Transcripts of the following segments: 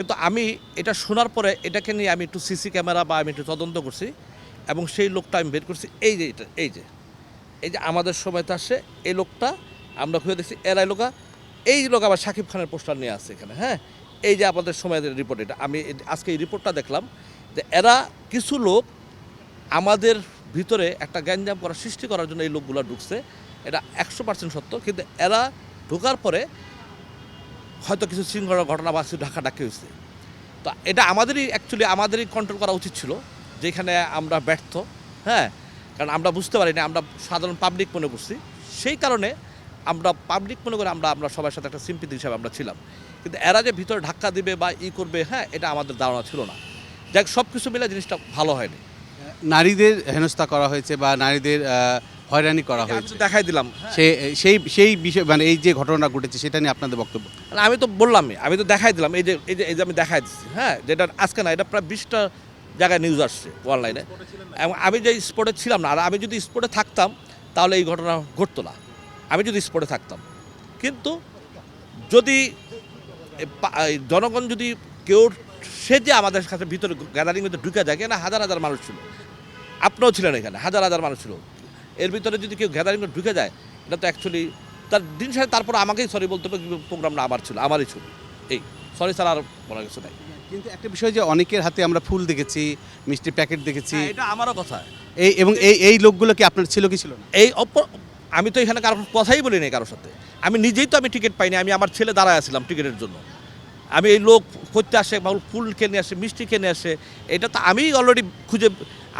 কিন্তু আমি এটা শোনার পরে এটাকে নিয়ে আমি একটু সিসি ক্যামেরা বা আমি একটু তদন্ত করছি এবং সেই লোকটা আমি বের করছি। এই যে এটা, এই যে এই যে আমাদের সময়তে আসে এই লোকটা, আমরা খুঁজে দেখছি এরাই লোকা। এই লোক আবার শাকিব খানের পোস্টার নিয়ে আসছে এখানে হ্যাঁ? এই যে আমাদের সময়ের রিপোর্ট এটা, আমি আজকে এই রিপোর্টটা দেখলাম যে এরা কিছু লোক আমাদের ভিতরে একটা গ্যাঞ্জাম করার সৃষ্টি করার জন্য এই লোকগুলো ঢুকছে। এটা একশো পার্সেন্ট সত্য, কিন্তু এরা ঢোকার পরে হয়তো কিছু শৃঙ্খলা ঘটনা বা কিছু ঢাকা ডাকি হয়েছে। তো এটা আমাদেরই অ্যাকচুয়ালি আমাদেরই কন্ট্রোল করা উচিত ছিল যেখানে আমরা ব্যর্থ হ্যাঁ? কারণ আমরা বুঝতে পারি না আমরা সাধারণ পাবলিক মনে করছি। সেই কারণে আমরা পাবলিক মনে করে আমরা আমরা সবার সাথে একটা সিম্পিতি হিসাবে আমরা ছিলাম। কিন্তু এরা যে ভিতরে ধাক্কা দিবে বা ই করবে হ্যাঁ এটা আমাদের ধারণা ছিল না। যাক সব কিছু মিলে জিনিসটা ভালো হয়নি। নারীদের হেনস্থা করা হয়েছে বা নারীদের হয়রানি করা হয়েছে। দেখাই দিলাম। সে সেই সেই বিষয় মানে এই যে ঘটনা ঘটেছে সেটা নিয়ে আপনাদের বক্তব্য। না, আমি তো বললামই আমি তো দেখাই দিলাম এই যে এই যে এই যে আমি দেখাই দিচ্ছি হ্যাঁ যেটা আজকে না এটা প্রায় বিশটা জায়গায় নিউজ আসছে অনলাইনে এবং আমি যে স্পটে ছিলাম না আর আমি যদি স্পটে থাকতাম তাহলে এই ঘটনা ঘটতো না। আমি যদি স্পটে থাকতাম। কিন্তু যদি জনগণ যদি কেউ সে যে আমাদের কাছে ভিতরে গ্যাদারিং ভিতরে ঢুকে যায় কেন হাজার হাজার মানুষ ছিল। আপনিও ছিলেন এখানে হাজার হাজার মানুষ ছিল। এর ভিতরে যদি কেউ গ্যাদারিং ঢুকে যায় এটা তো অ্যাকচুয়ালি তার দিন সাথে তারপর আমাকেই সরি বলতে হবে প্রোগ্রামটা আমার ছিল আমারই ছিল এই সরি স্যার আর বলার কিছু নাই। কিন্তু একটা বিষয় যে অনেকের হাতে আমরা ফুল দেখেছি মিষ্টির প্যাকেট দেখেছি। হ্যাঁ, এটা আমারও কথা। এই এবং এই এই লোকগুলো কি আপনার ছিল কি ছিল না? এই আমি তো এখানে কারোর কথাই বলিনি কারোর সাথে। আমি নিজেই তো আমি টিকিট পাইনি আমি আমার ছেলে দাঁড়ায় আছিলাম টিকিটের জন্য। আমি এই লোক করতে আসে, বা ফুল কিনে আসে, মিষ্টি কেনে আসে, এটা তো আমি অলরেডি খুঁজে,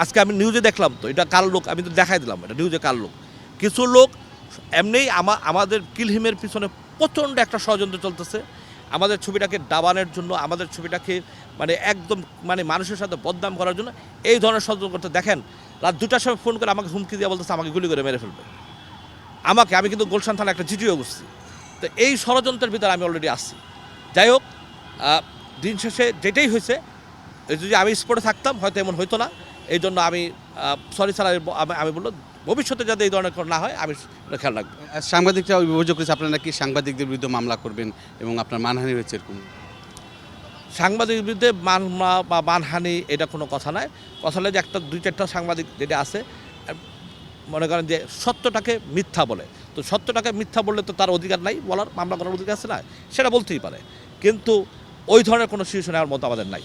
আজকে আমি নিউজে দেখলাম তো, এটা কার লোক? আমি তো দেখাই দিলাম, এটা নিউজে কার লোক? কিছু লোক এমনিই আমা, আমাদের কিলহিমের পিছনে প্রচণ্ড একটা ষড়যন্ত্র চলতেছে। আমাদের ছবিটাকে ডাবানের জন্য, আমাদের ছবিটাকে মানে একদম মানে মানুষের সাথে বদনাম করার জন্য এই ধরনের ষড়যন্ত্র করতে দেখেন, রাত দুটার সময় ফোন করে আমাকে হুমকি দিয়ে বলতেছে, আমাকে গুলি করে মেরে ফেলবে। আমাকে, আমি কিন্তু গোলশান থানা একটা চিঠিও করছি তো এই ষড়যন্ত্রের ভিতরে আমি অলরেডি আসছি যাই হোক দিন শেষে যেটাই হয়েছে যদি আমি স্পটে থাকতাম হয়তো এমন হতো না। এই জন্য আমি সরি স্যার আমি বলল ভবিষ্যতে যাতে এই ধরনের না হয় আমি খেয়াল রাখব। সাংবাদিকরা অভিযোগ করেছে আপনারা নাকি সাংবাদিকদের বিরুদ্ধে মামলা করবেন এবং আপনার মানহানি হয়েছে এরকম। সাংবাদিকের বিরুদ্ধে মানমা বা মানহানি এটা কোনো কথা নয় কথা হলো যে একটা দুই চারটা সাংবাদিক যেটা আছে মনে করেন যে সত্যটাকে মিথ্যা বলে। তো সত্যটাকে মিথ্যা বললে তো তার অধিকার নাই বলার মামলা করার অধিকার আছে না? সেটা বলতেই পারে। কিন্তু ওই ধরনের কোনো সিচুয়েশন নেওয়ার মতো আমাদের নাই।